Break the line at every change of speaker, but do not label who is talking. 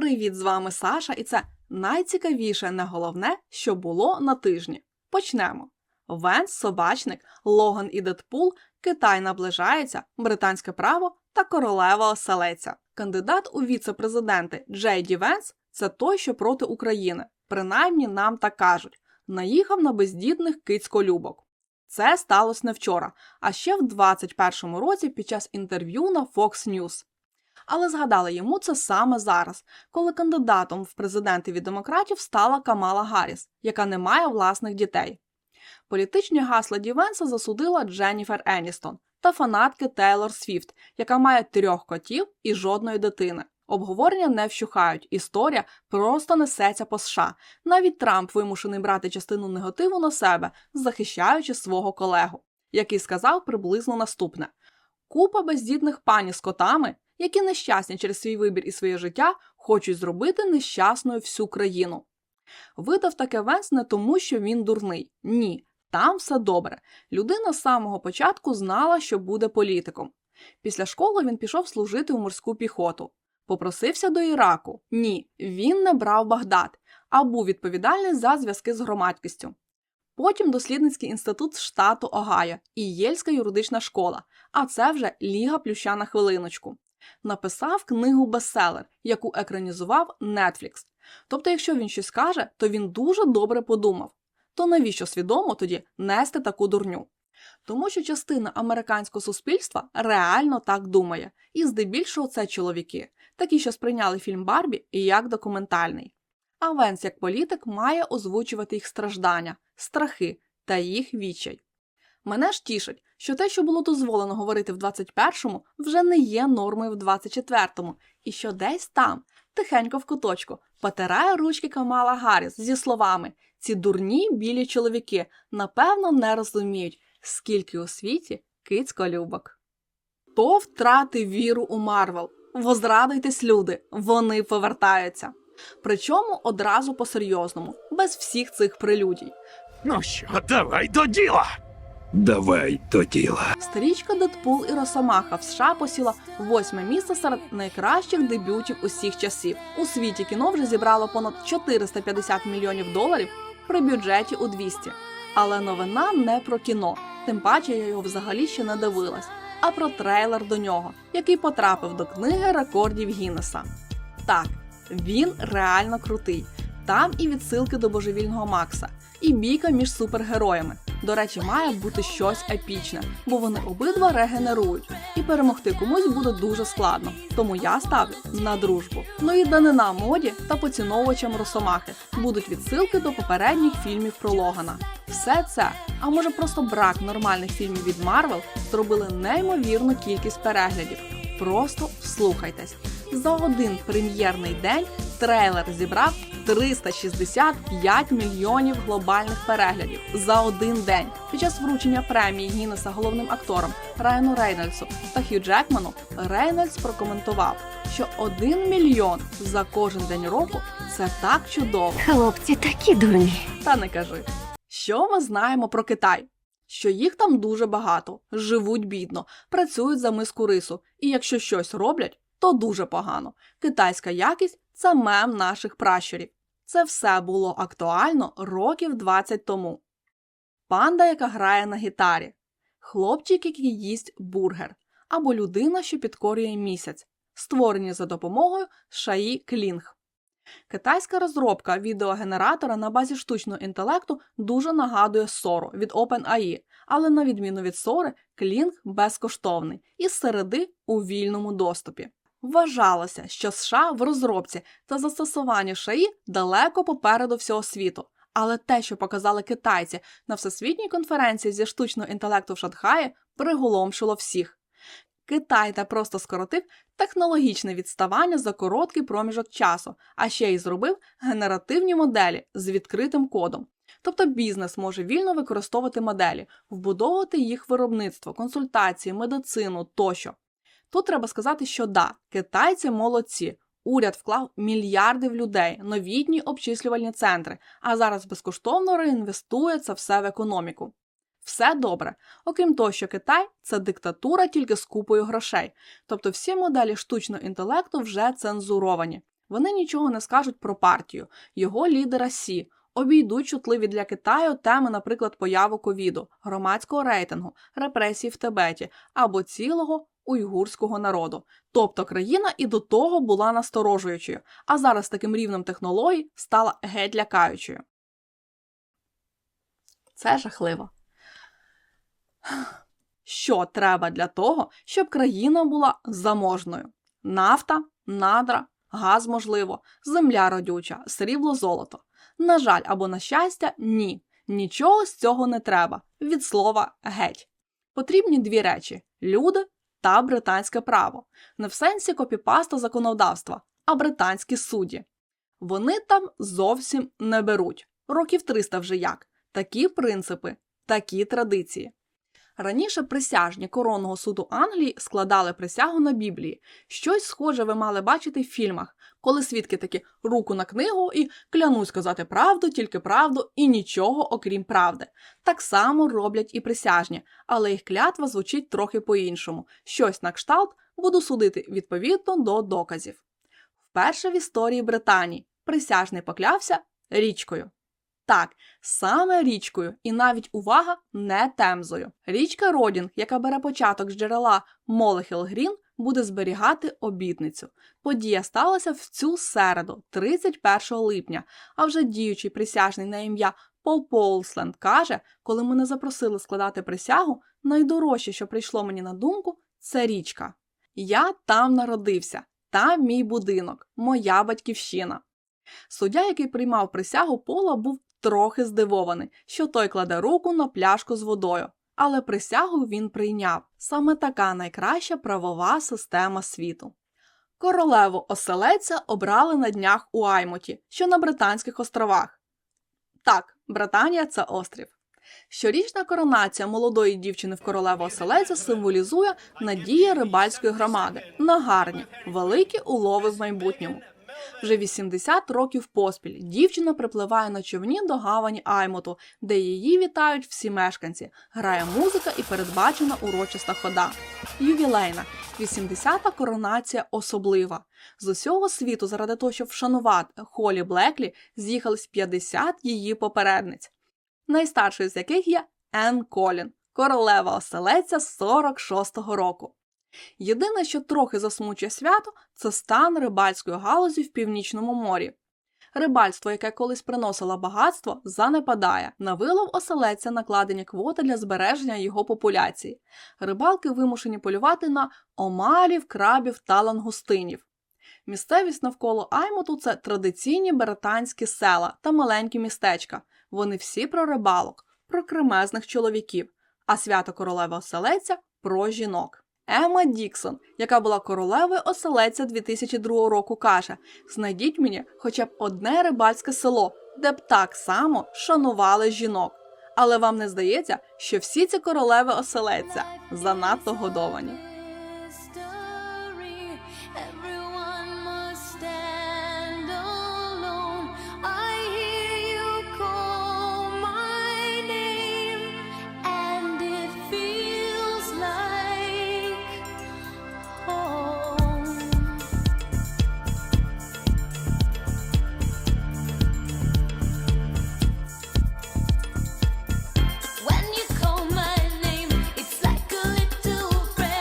Привіт, з вами Саша, і це найцікавіше, не головне, що було на тижні. Почнемо. Венс, собачник, Логан і Дедпул, Китай наближається, британське право та королева оселеця. Кандидат у віце-президенти Джей Ді Венс це той, що проти України. Принаймні нам так кажуть. Наїхав на бездітних кицьколюбок. Це сталося не вчора, а ще в 21-му році під час інтерв'ю на Fox News. Але згадали йому це саме зараз, коли кандидатом в президенти від демократів стала Камала Гарріс, яка не має власних дітей. Політичні гасла Дівенса засудила Дженніфер Еністон та фанатки Тейлор Свіфт, яка має трьох котів і жодної дитини. Обговорення не вщухають, історія просто несеться по США. Навіть Трамп вимушений брати частину негативу на себе, захищаючи свого колегу, який сказав приблизно наступне: купа бездітних пані з котами, які нещасні через свій вибір і своє життя, хочуть зробити нещасною всю країну. Видав таке Венс не тому, що він дурний. Ні, там все добре. Людина з самого початку знала, що буде політиком. Після школи він пішов служити у морську піхоту. Попросився до Іраку. Ні, він не брав Багдад, а був відповідальний за зв'язки з громадськістю. Потім дослідницький інститут штату Огайо і Єльська юридична школа, а це вже Ліга Плюща на хвилиночку. Написав книгу бестселер, яку екранізував Netflix. Тобто, якщо він щось каже, то він дуже добре подумав. То навіщо свідомо тоді нести таку дурню? Тому що частина американського суспільства реально так думає, і здебільшого це чоловіки, такі, що сприйняли фільм Барбі як документальний. А Венс, як політик, має озвучувати їх страждання, страхи та їх відчай. Мене ж тішить, що те, що було дозволено говорити в 21-му, вже не є нормою в 24-му, і що десь там, тихенько в куточку, потирає ручки Камала Гарріс зі словами ці дурні білі чоловіки напевно не розуміють, скільки у світі кицьколюбок. Хто втратив віру у Марвел? Возрадуйтесь, люди, вони повертаються. Причому одразу по-серйозному, без всіх цих прелюдій.
Ну що, давай до діла.
Давай до діла.
Стрічка Дедпул і Росомаха в США посіла восьме місце серед найкращих дебютів усіх часів. У світі кіно вже зібрало понад 450 мільйонів доларів при бюджеті у 200. Але новина не про кіно, тим паче я його взагалі ще не дивилась, а про трейлер до нього, який потрапив до книги рекордів Гіннеса. Так, він реально крутий. Там і відсилки до божевільного Макса, і бійка між супергероями. До речі, має бути щось епічне, бо вони обидва регенерують, і перемогти комусь буде дуже складно. Тому я ставлю на дружбу. Ну і данина моді та поціновувачам росомахи будуть відсилки до попередніх фільмів про Логана. Все це, а може просто брак нормальних фільмів від Марвел, зробили неймовірну кількість переглядів. Просто вслухайтесь. За один прем'єрний день трейлер зібрав 365 мільйонів глобальних переглядів за один день. Під час вручення премії Гіннеса головним акторам Райану Рейнольдсу та Хью Джекману Рейнольдс прокоментував, що 1 мільйон за кожен день року це так чудово.
Хлопці такі дурні.
Та не кажи. Що ми знаємо про Китай? Що їх там дуже багато, живуть бідно, працюють за миску рису, і якщо щось роблять, то дуже погано. Китайська якість це мем наших пращурів. Це все було актуально років 20 тому. Панда, яка грає на гітарі, хлопчик, який їсть бургер, або людина, що підкорює місяць, створені за допомогою Шаї Клінг. Китайська розробка відеогенератора на базі штучного інтелекту дуже нагадує Сору від OpenAI, але на відміну від Сори, Клінг безкоштовний і середи у вільному доступі. Вважалося, що США в розробці та застосуванні ШАІ далеко попереду всього світу. Але те, що показали китайці на всесвітній конференції зі штучного інтелекту в Шанхаї, приголомшило всіх. Китай та просто скоротив технологічне відставання за короткий проміжок часу, а ще й зробив генеративні моделі з відкритим кодом. Тобто бізнес може вільно використовувати моделі, вбудовувати їх виробництво, консультації, медицину тощо. Тут треба сказати, що да, китайці молодці. Уряд вклав мільярди в людей, новітні обчислювальні центри, а зараз безкоштовно реінвестує це все в економіку. Все добре, окрім того, що Китай це диктатура тільки з купою грошей, тобто всі моделі штучного інтелекту вже цензуровані. Вони нічого не скажуть про партію, його лідера Сі, обійдуть чутливі для Китаю теми, наприклад, появу ковіду, громадського рейтингу, репресій в Тибеті або цілого уйгурського народу. Тобто країна і до того була насторожуючою, а зараз таким рівнем технологій стала геть лякаючою. Це жахливо. Що треба для того, щоб країна була заможною? Нафта, надра, газ, можливо, земля родюча, срібло, золото. На жаль, або на щастя, ні. Нічого з цього не треба. Від слова геть. Потрібні дві речі: люди та британське право. Не в сенсі копіпаста законодавства, а британські судді. Вони там зовсім не беруть. Років 300 вже як. Такі принципи, такі традиції. Раніше присяжні коронного суду Англії складали присягу на Біблії. Щось схоже ви мали бачити в фільмах, коли свідки такі руку на книгу і клянусь казати правду, тільки правду і нічого окрім правди. Так само роблять і присяжні, але їх клятва звучить трохи по-іншому. Щось на кшталт буду судити відповідно до доказів. Вперше в історії Британії присяжний поклявся річкою. Так, саме річкою, і навіть увага не темзою. Річка Родінг, яка бере початок з джерела Молехіл Грін, буде зберігати обітницю. Подія сталася в цю середу, 31 липня. А вже діючий присяжний на ім'я Пол Полсленд каже, коли мене запросили складати присягу, найдорожче, що прийшло мені на думку, це річка. Я там народився, там мій будинок, моя батьківщина. Суддя, який приймав присягу Пола, був трохи здивований, що той кладе руку на пляшку з водою. Але присягу він прийняв саме така найкраща правова система світу. Королеву оселеця обрали на днях у Аймуті, що на Британських островах. Так, Британія це острів. Щорічна коронація молодої дівчини в королеву оселеця символізує надії рибальської громади на гарні, великі улови в майбутньому. Вже 80 років поспіль дівчина припливає на човні до гавані Аймуту, де її вітають всі мешканці. Грає музика і передбачена урочиста хода. Ювілейна, 80-та коронація особлива. З усього світу, заради того, щоб вшанувати Холі Блеклі, з'їхались 50 її попередниць, найстаршою з яких є Енн Колін, королева оселеця 46-го року. Єдине, що трохи засмучує свято, це стан рибальської галузі в північному морі. Рибальство, яке колись приносило багатство, занепадає. На вилов оселеця накладені квоти для збереження його популяції. Рибалки вимушені полювати на омалів, крабів та лангустинів. Місцевість навколо Аймуту це традиційні британські села та маленькі містечка. Вони всі про рибалок, про кремезних чоловіків, а свято королева оселеця про жінок. Ема Діксон, яка була королевою оселеця 2002 року, каже: знайдіть мені хоча б одне рибальське село, де б так само шанували жінок. Але вам не здається, що всі ці королеви оселеця занадто годовані.